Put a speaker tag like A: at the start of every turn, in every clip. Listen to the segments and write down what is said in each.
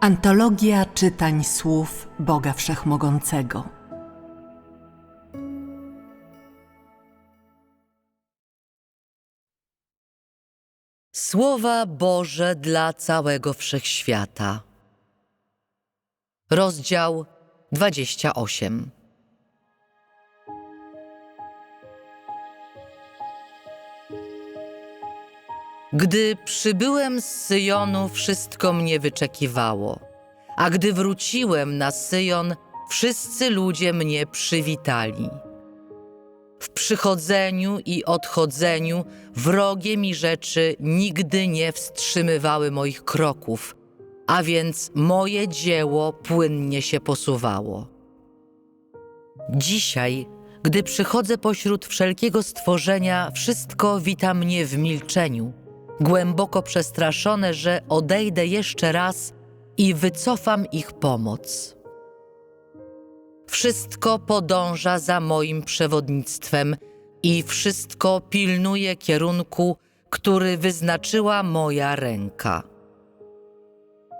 A: Antologia czytań słów Boga Wszechmogącego.
B: Słowa Boże dla całego wszechświata. Rozdział 28. Gdy przybyłem z Syjonu, wszystko mnie wyczekiwało, a gdy wróciłem na Syjon, wszyscy ludzie mnie przywitali. W przychodzeniu i odchodzeniu wrogie mi rzeczy nigdy nie wstrzymywały moich kroków, a więc moje dzieło płynnie się posuwało. Dzisiaj, gdy przychodzę pośród wszelkiego stworzenia, wszystko wita mnie w milczeniu, głęboko przestraszone, że odejdę jeszcze raz i wycofam ich pomoc. Wszystko podąża za moim przewodnictwem i wszystko pilnuje kierunku, który wyznaczyła moja ręka.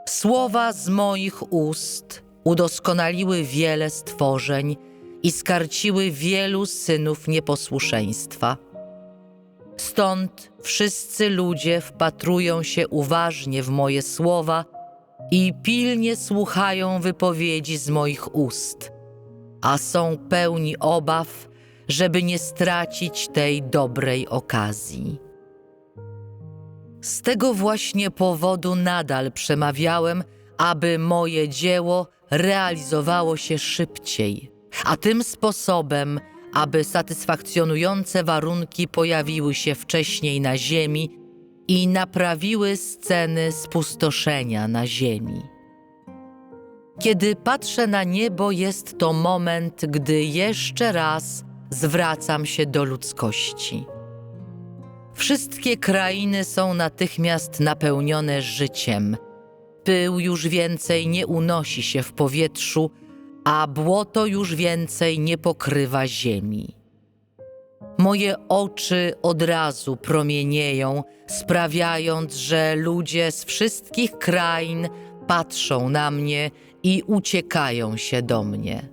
B: Słowa z moich ust udoskonaliły wiele stworzeń i skarciły wielu synów nieposłuszeństwa. Stąd wszyscy ludzie wpatrują się uważnie w moje słowa i pilnie słuchają wypowiedzi z moich ust, a są pełni obaw, żeby nie stracić tej dobrej okazji. Z tego właśnie powodu nadal przemawiałem, aby moje dzieło realizowało się szybciej, a tym sposobem, aby satysfakcjonujące warunki pojawiły się wcześniej na ziemi i naprawiły sceny spustoszenia na ziemi. Kiedy patrzę na niebo, jest to moment, gdy jeszcze raz zwracam się do ludzkości. Wszystkie krainy są natychmiast napełnione życiem. Pył już więcej nie unosi się w powietrzu, a błoto już więcej nie pokrywa ziemi. Moje oczy od razu promienieją, sprawiając, że ludzie z wszystkich krain patrzą na mnie i uciekają się do mnie.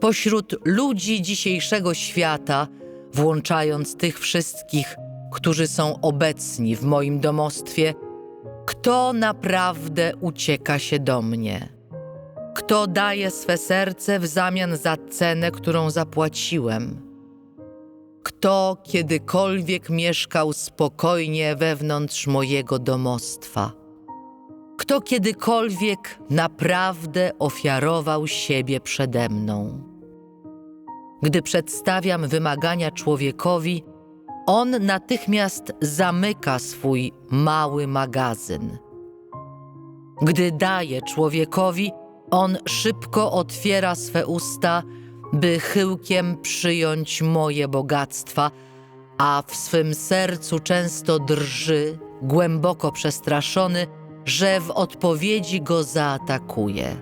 B: Pośród ludzi dzisiejszego świata, włączając tych wszystkich, którzy są obecni w moim domostwie, kto naprawdę ucieka się do mnie? Kto daje swe serce w zamian za cenę, którą zapłaciłem? Kto kiedykolwiek mieszkał spokojnie wewnątrz mojego domostwa? Kto kiedykolwiek naprawdę ofiarował siebie przede mną? Gdy przedstawiam wymagania człowiekowi, on natychmiast zamyka swój mały magazyn. Gdy daję człowiekowi, on szybko otwiera swe usta, by chyłkiem przyjąć moje bogactwa, a w swym sercu często drży, głęboko przestraszony, że w odpowiedzi go zaatakuje.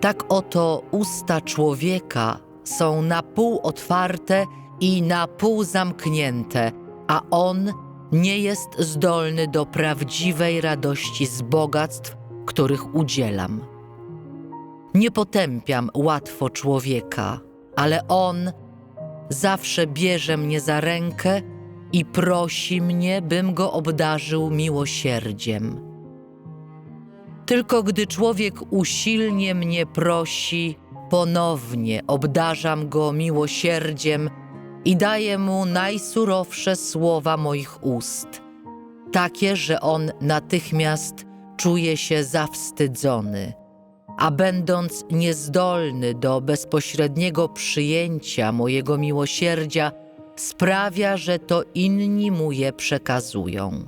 B: Tak oto usta człowieka są na pół otwarte i na pół zamknięte, a on nie jest zdolny do prawdziwej radości z bogactw, których udzielam. Nie potępiam łatwo człowieka, ale on zawsze bierze mnie za rękę i prosi mnie, bym go obdarzył miłosierdziem. Tylko gdy człowiek usilnie mnie prosi, ponownie obdarzam go miłosierdziem i daję mu najsurowsze słowa moich ust, takie, że on natychmiast czuje się zawstydzony, a będąc niezdolny do bezpośredniego przyjęcia mojego miłosierdzia, sprawia, że to inni mu je przekazują.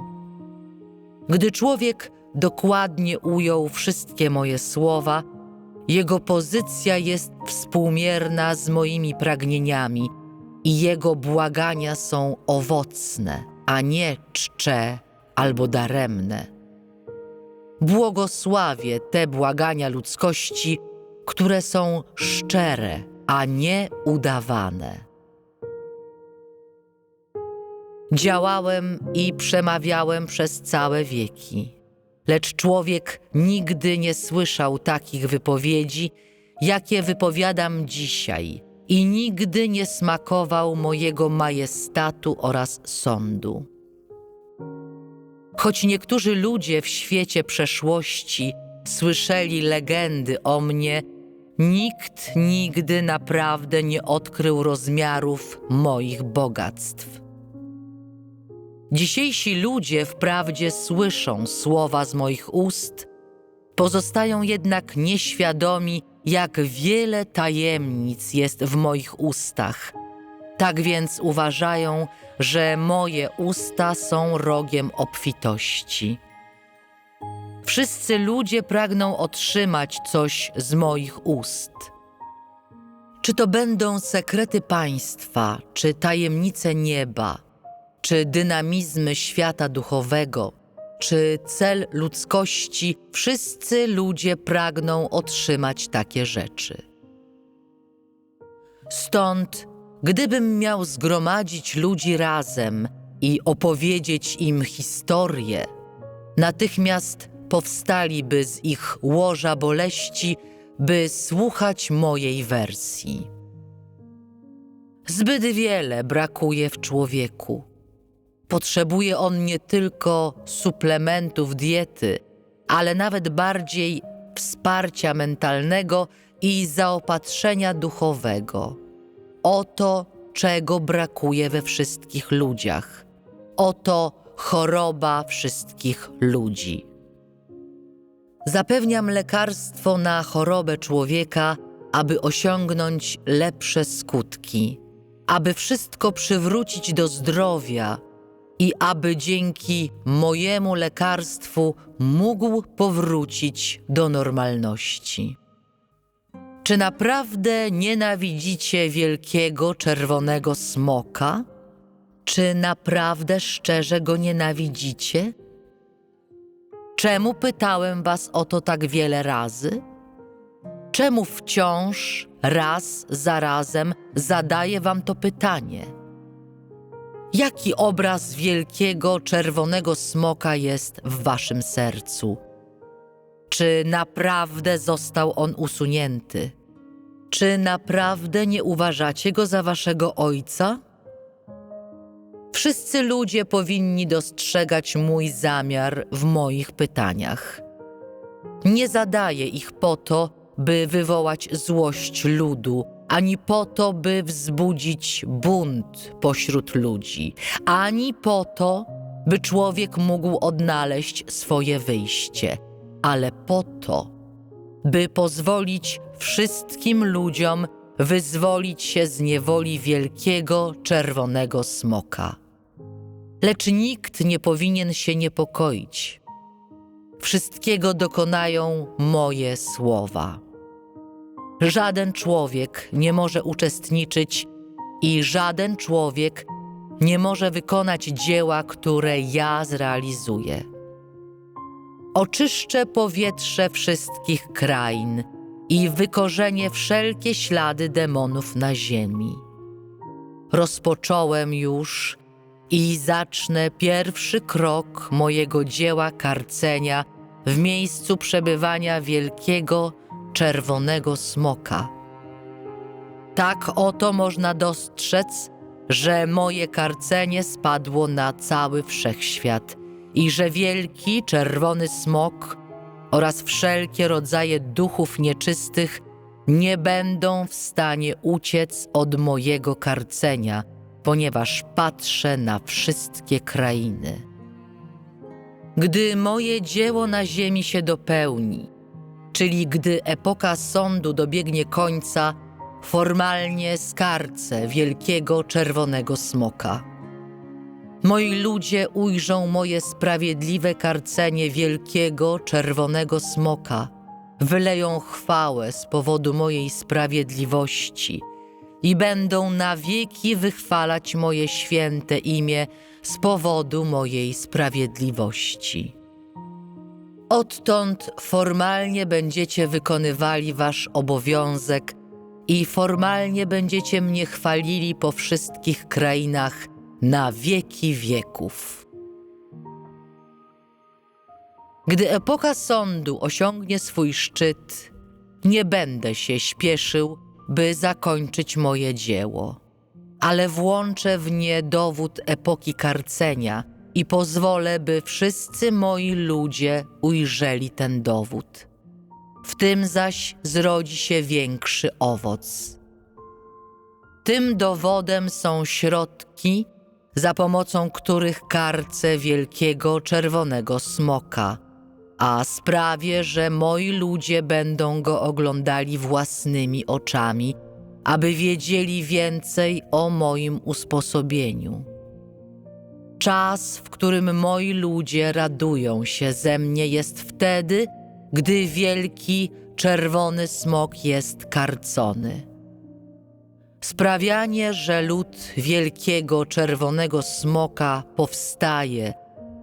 B: Gdy człowiek dokładnie ujął wszystkie moje słowa, jego pozycja jest współmierna z moimi pragnieniami i jego błagania są owocne, a nie czcze albo daremne. Błogosławię te błagania ludzkości, które są szczere, a nie udawane. Działałem i przemawiałem przez całe wieki. lecz człowiek nigdy nie słyszał takich wypowiedzi, jakie wypowiadam dzisiaj, i nigdy nie smakował mojego majestatu oraz sądu. Choć niektórzy ludzie w świecie przeszłości słyszeli legendy o mnie, nikt nigdy naprawdę nie odkrył rozmiarów moich bogactw. Dzisiejsi ludzie wprawdzie słyszą słowa z moich ust, pozostają jednak nieświadomi, jak wiele tajemnic jest w moich ustach. Tak więc uważają, że moje usta są rogiem obfitości. Wszyscy ludzie pragną otrzymać coś z moich ust. Czy to będą sekrety państwa, czy tajemnice nieba, czy dynamizmy świata duchowego, czy cel ludzkości, wszyscy ludzie pragną otrzymać takie rzeczy. Stąd, gdybym miał zgromadzić ludzi razem i opowiedzieć im historię, natychmiast powstaliby z ich łoża boleści, by słuchać mojej wersji. Zbyt wiele brakuje w człowieku. Potrzebuje on nie tylko suplementów diety, ale nawet bardziej wsparcia mentalnego i zaopatrzenia duchowego. Oto, czego brakuje we wszystkich ludziach. Oto choroba wszystkich ludzi. Zapewniam lekarstwo na chorobę człowieka, aby osiągnąć lepsze skutki, aby wszystko przywrócić do zdrowia i aby dzięki mojemu lekarstwu mógł powrócić do normalności. Czy naprawdę nienawidzicie wielkiego czerwonego smoka? Czy naprawdę szczerze go nienawidzicie? Czemu pytałem was o to tak wiele razy? Czemu wciąż, raz za razem zadaję wam to pytanie? Jaki obraz wielkiego czerwonego smoka jest w waszym sercu? Czy naprawdę został on usunięty? Czy naprawdę nie uważacie go za waszego ojca? Wszyscy ludzie powinni dostrzegać mój zamiar w moich pytaniach. Nie zadaję ich po to, by wywołać złość ludu, ani po to, by wzbudzić bunt pośród ludzi, ani po to, by człowiek mógł odnaleźć swoje wyjście, ale po to, by pozwolić wszystkim ludziom wyzwolić się z niewoli wielkiego czerwonego smoka. Lecz nikt nie powinien się niepokoić. Wszystkiego dokonają moje słowa. Żaden człowiek nie może uczestniczyć i żaden człowiek nie może wykonać dzieła, które ja zrealizuję. Oczyszczę powietrze wszystkich krain i wykorzenię wszelkie ślady demonów na ziemi. Rozpocząłem już i zacznę pierwszy krok mojego dzieła karcenia w miejscu przebywania wielkiego czerwonego smoka. Tak oto można dostrzec, że moje karcenie spadło na cały wszechświat i że wielki czerwony smok oraz wszelkie rodzaje duchów nieczystych nie będą w stanie uciec od mojego karcenia, ponieważ patrzę na wszystkie krainy. Gdy moje dzieło na ziemi się dopełni, czyli gdy epoka sądu dobiegnie końca, formalnie skarcę wielkiego czerwonego smoka. Moi ludzie ujrzą moje sprawiedliwe karcenie wielkiego czerwonego smoka, wyleją chwałę z powodu mojej sprawiedliwości i będą na wieki wychwalać moje święte imię z powodu mojej sprawiedliwości. Odtąd formalnie będziecie wykonywali wasz obowiązek i formalnie będziecie mnie chwalili po wszystkich krainach na wieki wieków. Gdy epoka sądu osiągnie swój szczyt, nie będę się śpieszył, by zakończyć moje dzieło, ale włączę w nie dowód epoki karcenia i pozwolę, by wszyscy moi ludzie ujrzeli ten dowód. W tym zaś zrodzi się większy owoc. Tym dowodem są środki, za pomocą których karcę wielkiego czerwonego smoka, a sprawię, że moi ludzie będą go oglądali własnymi oczami, aby wiedzieli więcej o moim usposobieniu. Czas, w którym moi ludzie radują się ze mnie, jest wtedy, gdy wielki czerwony smok jest karcony. Sprawianie, że lud wielkiego czerwonego smoka powstaje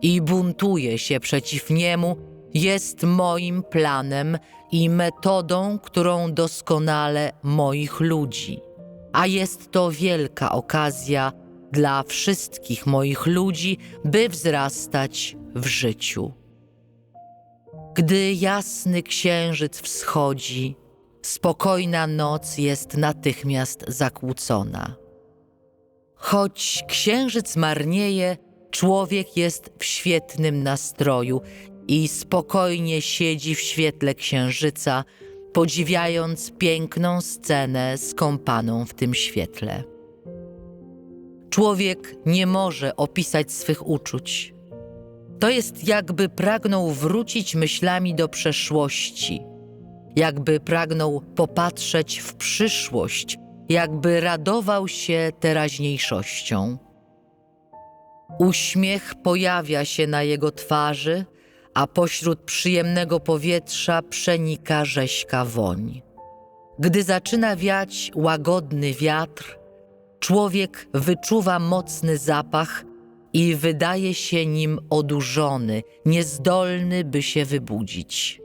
B: i buntuje się przeciw niemu, jest moim planem i metodą, którą doskonale moich ludzi. A jest to wielka okazja dla wszystkich moich ludzi, by wzrastać w życiu. Gdy jasny księżyc wschodzi, spokojna noc jest natychmiast zakłócona. Choć księżyc marnieje, człowiek jest w świetnym nastroju i spokojnie siedzi w świetle księżyca, podziwiając piękną scenę skąpaną w tym świetle. Człowiek nie może opisać swych uczuć. To jest jakby pragnął wrócić myślami do przeszłości, jakby pragnął popatrzeć w przyszłość, jakby radował się teraźniejszością. Uśmiech pojawia się na jego twarzy, a pośród przyjemnego powietrza przenika rzeźka woń. Gdy zaczyna wiać łagodny wiatr, człowiek wyczuwa mocny zapach i wydaje się nim odurzony, niezdolny, by się wybudzić.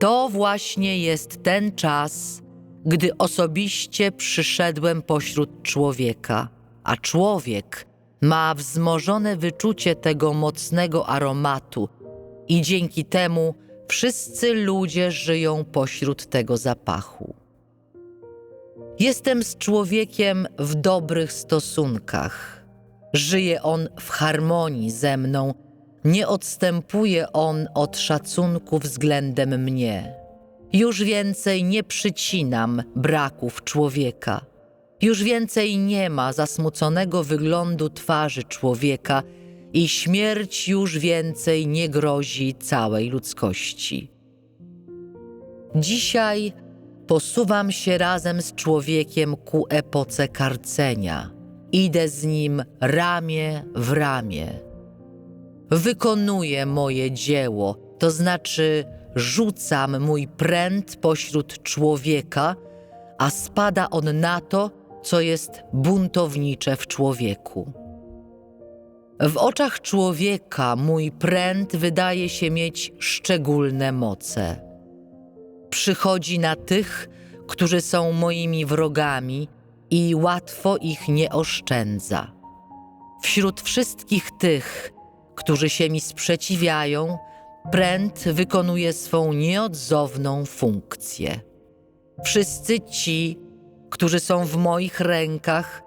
B: To właśnie jest ten czas, gdy osobiście przyszedłem pośród człowieka, a człowiek ma wzmożone wyczucie tego mocnego aromatu i dzięki temu wszyscy ludzie żyją pośród tego zapachu. Jestem z człowiekiem w dobrych stosunkach. Żyje on w harmonii ze mną, nie odstępuje on od szacunku względem mnie. Już więcej nie przycinam braków człowieka. Już więcej nie ma zasmuconego wyglądu twarzy człowieka i śmierć już więcej nie grozi całej ludzkości. Dzisiaj posuwam się razem z człowiekiem ku epoce karcenia. Idę z nim ramię w ramię. Wykonuję moje dzieło, to znaczy rzucam mój pręt pośród człowieka, a spada on na to, co jest buntownicze w człowieku. W oczach człowieka mój pręt wydaje się mieć szczególne moce. Przychodzi na tych, którzy są moimi wrogami i łatwo ich nie oszczędza. Wśród wszystkich tych, którzy się mi sprzeciwiają, pręt wykonuje swą nieodzowną funkcję. Wszyscy ci, którzy są w moich rękach,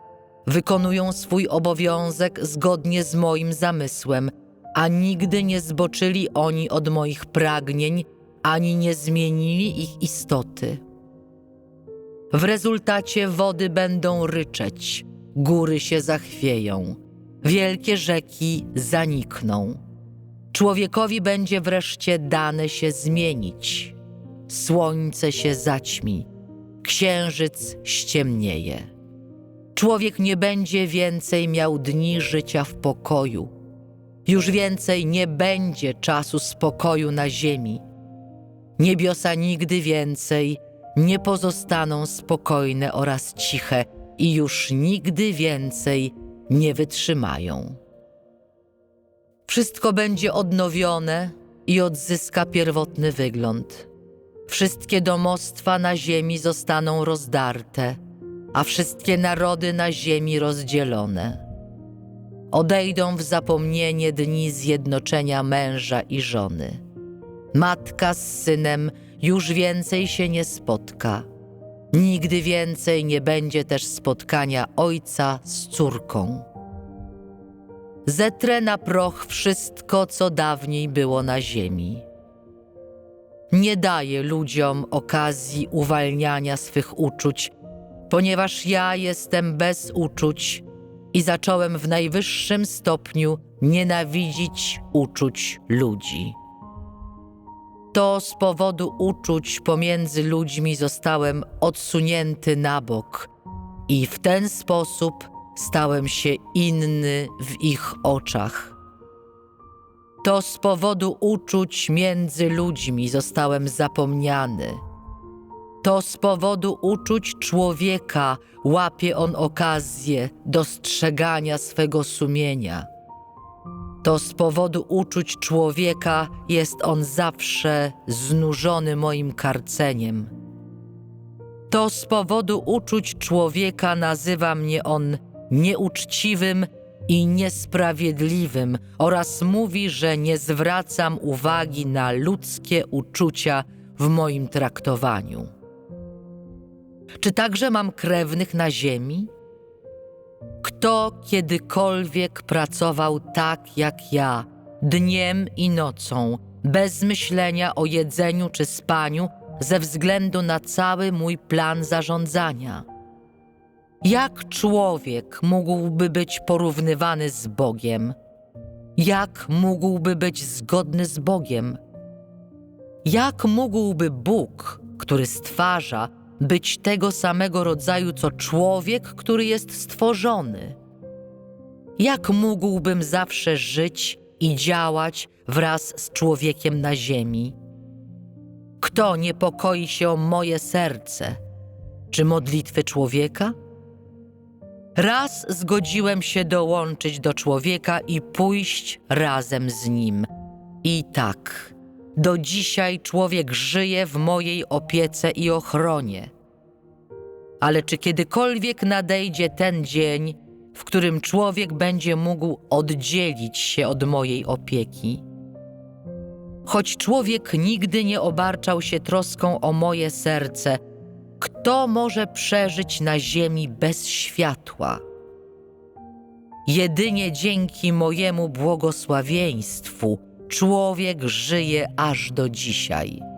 B: wykonują swój obowiązek zgodnie z moim zamysłem, a nigdy nie zboczyli oni od moich pragnień, ani nie zmienili ich istoty. W rezultacie wody będą ryczeć, góry się zachwieją, wielkie rzeki zanikną. Człowiekowi będzie wreszcie dane się zmienić. Słońce się zaćmi, księżyc ściemnieje. Człowiek nie będzie więcej miał dni życia w pokoju. Już więcej nie będzie czasu spokoju na ziemi. Niebiosa nigdy więcej nie pozostaną spokojne oraz ciche i już nigdy więcej nie wytrzymają. Wszystko będzie odnowione i odzyska pierwotny wygląd. Wszystkie domostwa na ziemi zostaną rozdarte, a wszystkie narody na ziemi rozdzielone. odejdą w zapomnienie dni zjednoczenia męża i żony. Matka z synem już więcej się nie spotka. Nigdy więcej nie będzie też spotkania ojca z córką. Zetrę na proch wszystko, co dawniej było na ziemi. Nie daję ludziom okazji uwalniania swych uczuć, ponieważ ja jestem bez uczuć i zacząłem w najwyższym stopniu nienawidzić uczuć ludzi. To z powodu uczuć pomiędzy ludźmi zostałem odsunięty na bok i w ten sposób stałem się inny w ich oczach. To z powodu uczuć między ludźmi zostałem zapomniany. To z powodu uczuć człowieka łapie on okazję dostrzegania swego sumienia. To z powodu uczuć człowieka jest on zawsze znużony moim karceniem. To z powodu uczuć człowieka nazywa mnie on nieuczciwym i niesprawiedliwym oraz mówi, że nie zwracam uwagi na ludzkie uczucia w moim traktowaniu. Czy także mam krewnych na ziemi? Kto kiedykolwiek pracował tak jak ja, dniem i nocą, bez myślenia o jedzeniu czy spaniu, ze względu na cały mój plan zarządzania? Jak człowiek mógłby być porównywany z Bogiem? Jak mógłby być zgodny z Bogiem? Jak mógłby Bóg, który stwarza, być tego samego rodzaju co człowiek, który jest stworzony? Jak mógłbym zawsze żyć i działać wraz z człowiekiem na ziemi? Kto niepokoi się o moje serce? Czy modlitwy człowieka? Raz zgodziłem się dołączyć do człowieka i pójść razem z nim. I tak, do dzisiaj człowiek żyje w mojej opiece i ochronie. Ale czy kiedykolwiek nadejdzie ten dzień, w którym człowiek będzie mógł oddzielić się od mojej opieki? Choć człowiek nigdy nie obarczał się troską o moje serce, kto może przeżyć na ziemi bez światła? Jedynie dzięki mojemu błogosławieństwu człowiek żyje aż do dzisiaj.